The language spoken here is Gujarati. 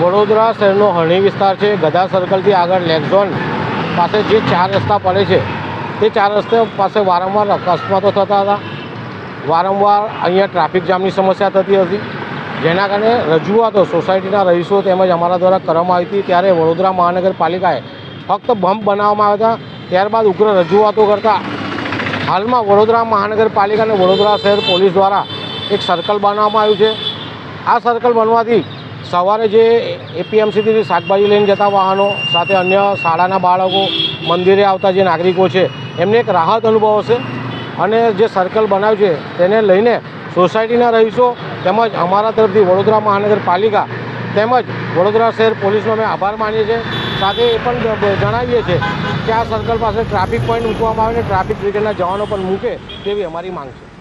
વડોદરા શહેરનો હરણી વિસ્તાર છે. ગધા સર્કલથી આગળ લેકઝોન પાસે જે ચાર રસ્તા પડે છે, તે ચાર રસ્તા પાસે વારંવાર અકસ્માતો થતા હતા. વારંવાર અહીંયા ટ્રાફિક જામની સમસ્યા થતી હતી. જેના કારણે રજૂઆતો સોસાયટીના રહીશો તેમજ અમારા દ્વારા કરવામાં આવી હતી. ત્યારે વડોદરા મહાનગરપાલિકાએ ફક્ત બમ્પ બનાવવામાં આવ્યા હતા. ત્યારબાદ ઉગ્ર રજૂઆતો કરતા હાલમાં વડોદરા મહાનગરપાલિકા અને વડોદરા શહેર પોલીસ દ્વારા એક સર્કલ બનાવવામાં આવ્યું છે. આ સર્કલ બનવાથી સવારે જે એપીએમસીથી શાકભાજી લઈને જતા વાહનો, સાથે અન્ય શાળાના બાળકો, મંદિરે આવતા જે નાગરિકો છે, એમને એક રાહત અનુભવ હશે. અને જે સર્કલ બનાવ્યું છે, તેને લઈને સોસાયટીના રહીશો તેમજ અમારા તરફથી વડોદરા મહાનગરપાલિકા તેમજ વડોદરા શહેર પોલીસનો અમે આભાર માનીએ છીએ. સાથે એ પણ જણાવીએ છીએ કે આ સર્કલ પાસે ટ્રાફિક પોઈન્ટ મૂકવામાં આવે અને ટ્રાફિક બ્રિગેડના જવાનો પણ મૂકે તેવી અમારી માંગ છે.